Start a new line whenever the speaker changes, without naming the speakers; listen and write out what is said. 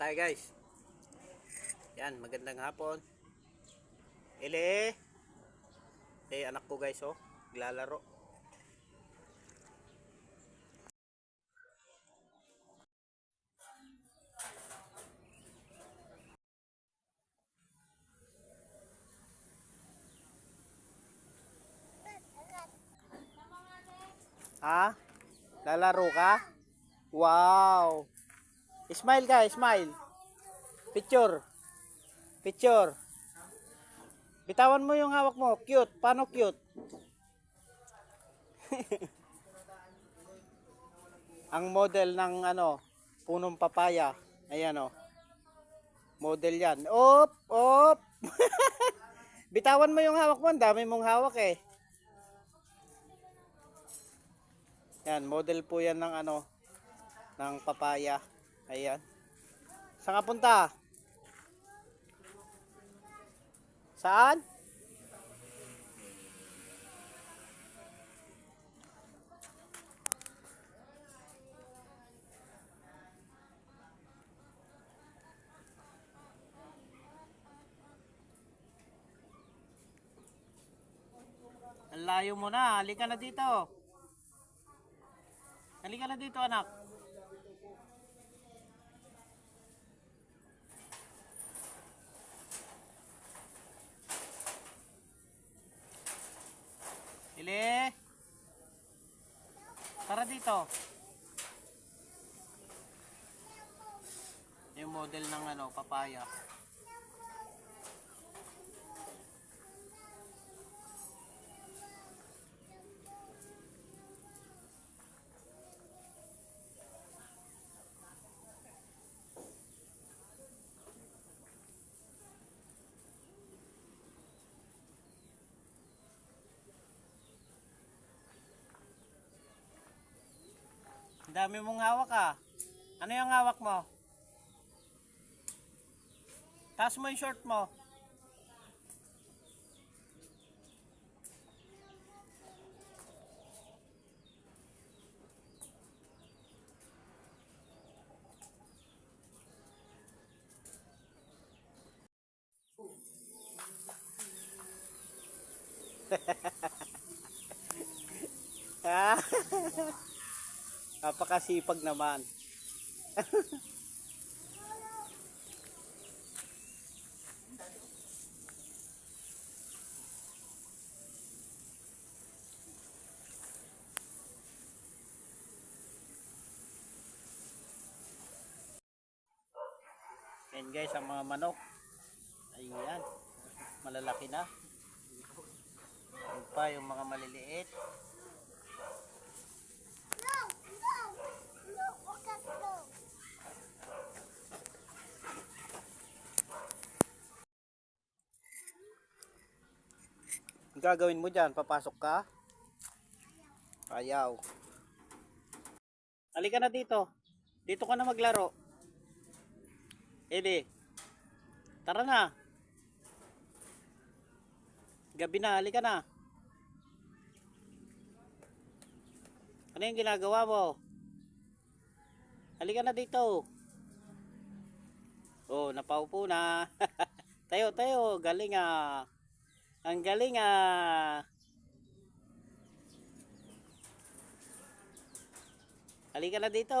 tayo guys. Yan, magandang hapon. Ele. Eh, anak ko guys, oh. Naglalaro. Ha? Lalaro ka? Wow! Smile ka, smile. Picture. Picture. Bitawan mo yung hawak mo. Cute. Paano cute? Ang model ng ano, punong papaya. Ayan oh. Model yan. Op! Op! Bitawan mo yung hawak mo. Ang dami mong hawak eh. Yan, model po yan ng ano, ng papaya. Ayan. Saan ka punta? Saan? Ang layo mo na. Halika na dito. Halika na dito, anak. Ili. Tara dito. Yung model ng ano, papaya. Dami mong hawak ah. Ano yung hawak mo? Taas mo yung short mo. Ah. Napakasipag naman. Yan guys, ang mga manok. Ayan. Malalaki na. Yan pa yung mga maliliit. Gagawin mo dyan? Papasok ka? Ayaw. Halika na dito. Dito ka na maglaro. Edi. Tara na. Gabi na, halika na. Ano yung ginagawa mo? Halika na dito. Oh, napaupo na. tayo, tayo. Galing ah. Ang galing ah. Halika na dito.